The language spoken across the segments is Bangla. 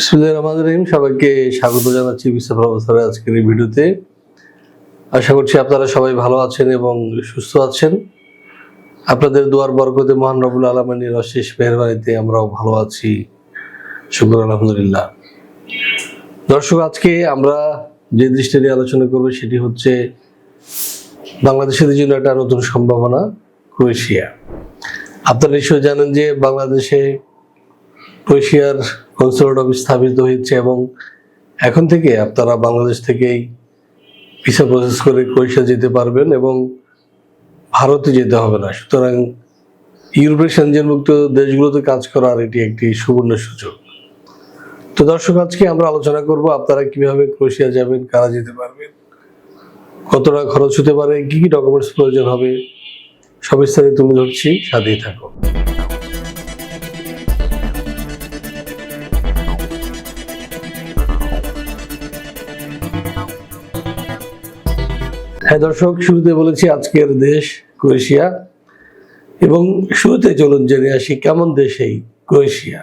বিসমুল্লাহ রহমান রহিম সবাইকে স্বাগত জানাচ্ছি বিশ্ব প্রফেসরের আজকের এই ভিডিওতে। আশা করছি আপনারা সবাই ভালো আছেন এবং সুস্থ আছেন। আপনাদের দুয়ার বরকতে মহান রবুল আলমানির অশেষ মেহরবানিতে আমরাও ভালো আছি। শুক্র, আলহামদুলিল্লাহ। দর্শক, আজকে আমরা যে দৃষ্টি নিয়ে আলোচনা করব সেটি হচ্ছে বাংলাদেশের জন্য একটা নতুন সম্ভাবনা, ক্রোয়েশিয়া। আপনারা নিশ্চয়ই জানেন যে বাংলাদেশে ক্রোয়েশিয়ার কনসুলেট অফিস স্থাপিত হয়েছে এবং এখন থেকে আপনারা বাংলাদেশ থেকেই ভিসা প্রসেস করে ক্রোয়েশিয়া যেতে পারবেন এবং ভারতে যেতে হবে না। সুতরাং ইউরোপের সেনজেনমুক্ত দেশগুলোতে কাজ করার এটি একটি সুবর্ণ সুযোগ। তো দর্শক, আজকে আমরা আলোচনা করব আপনারা কীভাবে ক্রোয়েশিয়া যাবেন, কারা যেতে পারবেন কত টাকা খরচ হতে পারে, কি কি ডকুমেন্টস প্রয়োজন হবে সবিস্তারে তুমি ধরছি। সাথেই থাকো হ্যাঁ দর্শক, শুরুতে বলেছি আজকের দেশ ক্রোয়েশিয়া এবং শুরুতে চলুন জেনে আসি কেমন দেশ এই ক্রোয়েশিয়া।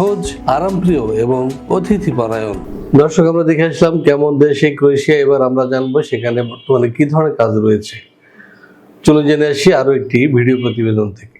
সহজ, আরামপ্রিয় এবং অতিথি পরায়ণ দর্শক, আমরা দেখে আসলাম কেমন দেশে ক্রোয়েশিয়া, এবার আমরা জানব সেখানে বর্তমানে কি ধরনের কাজ রয়েছে। চলে জেনে আসি আরও একটি ভিডিও প্রতিবেদন থেকে।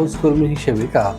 হাউস কর্মী হিসেবে কাজ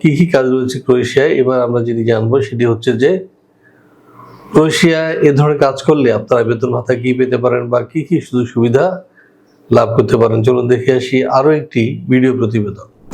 কি কি কাজ রয়েছে ক্রোয়েশিয়ায়? এবার আমরা যেটি জানব সেটি হচ্ছে যে ক্রোয়েশিয়ায় এ ধরনের কাজ করলে আপনারা বেতন ভাতা কি পেতে পারেন বা কি কি সুযোগ সুবিধা লাভ করতে পারেন? চলুন দেখে আসি আরও একটি ভিডিও প্রতিবেদন।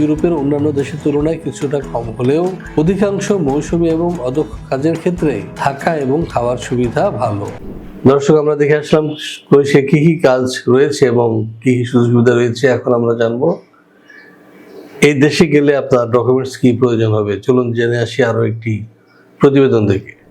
ইউরোপের অন্যান্য দেশের তুলনায় কিছুটা কম হলেও অধিকাংশ মৌসুমি এবং অদক্ষ কাজের ক্ষেত্রে থাকা এবং খাওয়ার সুবিধা ভালো। দর্শক, আমরা দেখে আসলাম ক্রোয়েশিয়া কি কি কাজ রয়েছে এবং কি কি সুযোগ সুবিধা রয়েছে। এখন আমরা জানব, এই দেশে গেলে আপনার ডকুমেন্টস কি প্রয়োজন হবে? চলুন জেনে আসি আরও একটি প্রতিবেদন দেখে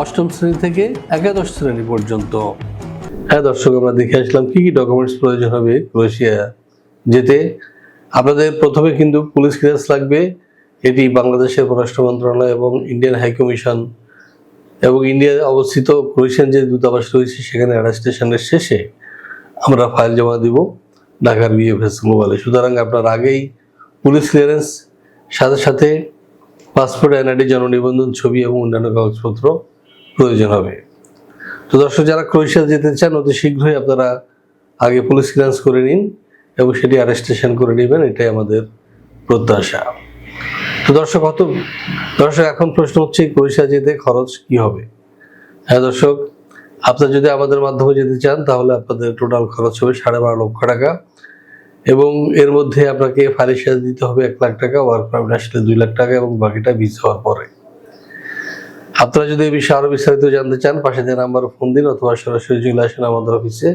অষ্টম শ্রেণি থেকে একাদশ শ্রেণি পর্যন্ত। হ্যাঁ দর্শক, আমরা দেখে আসলাম কি কি ডকুমেন্টস প্রয়োজন হবে ক্রোয়েশিয়া যেতে। আপনাদের প্রথমে কিন্তু পুলিশ ক্লিয়ারেন্স লাগবে। এটি বাংলাদেশের পররাষ্ট্র মন্ত্রণালয় এবং ইন্ডিয়ান হাই কমিশন এবং ইন্ডিয়ায় অবস্থিত ক্রোয়েশিয়ান যে দূতাবাস রয়েছে, সেখানে অ্যাটাস্টেশনের শেষে আমরা ফাইল জমা দিব ঢাকার বিএফএস গ্লোবালে সুতরাং আপনার আগেই পুলিশ ক্লিয়ারেন্স সাথে সাথে পাসপোর্ট এনআইডি জননিবন্ধন ছবি এবং অন্যান্য কাগজপত্র প্রয়োজন হবে। তো দর্শক, যারা ক্রোয়েশিয়া যেতে চান, অতি শীঘ্রই আপনারা আগে পুলিশ ক্লিয়ারেন্স করে নিন এবং সেটি অ্যারেস্টেশন করে নেবেন, এটাই আমাদের প্রত্যাশা। তো দর্শক কত দর্শক, এখন প্রশ্ন হচ্ছে, ক্রোয়েশিয়া যেতে খরচ কি হবে? হ্যাঁ দর্শক, আপনারা যদি আমাদের মাধ্যমে যেতে চান, তাহলে আপনাদের টোটাল খরচ হবে সাড়ে বারো লক্ষ টাকা। এবং এর মধ্যে আপনাকে ফারিসা দিতে হবে এক লাখ টাকা ওয়ার্ক পারমিট আসলে দুই লাখ টাকা এবং বাকিটা বিজ হওয়ার পরে। আপনারা যদি এই বিষয়ে আরও বিস্তারিত জানতে চান, পাশে দেওয়া নাম্বার ফোন দিন অথবা সরাসরি চলে আসেন আমাদের অফিসে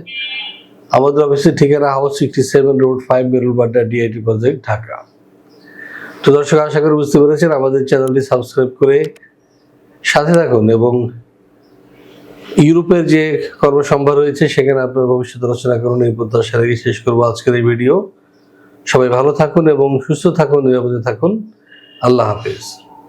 আমাদের অফিসের ঠিকানা house sixty seven road five Badda DIT project Dhaka. তো দর্শক, আশা করি বুঝতে পেরেছেন, আমাদের চ্যানেলটি সাবস্ক্রাইব করে সাথে থাকুন এবং ইউরোপের যে কর্মসম্ভার রয়েছে, সেখানে আপনার ভবিষ্যৎ রচনা করুন, এই প্রত্যাশা রেখে শেষ করব আজকের এই ভিডিও। সবাই ভালো থাকুন এবং সুস্থ থাকুন, নিরাপদে থাকুন। আল্লাহ হাফিজ।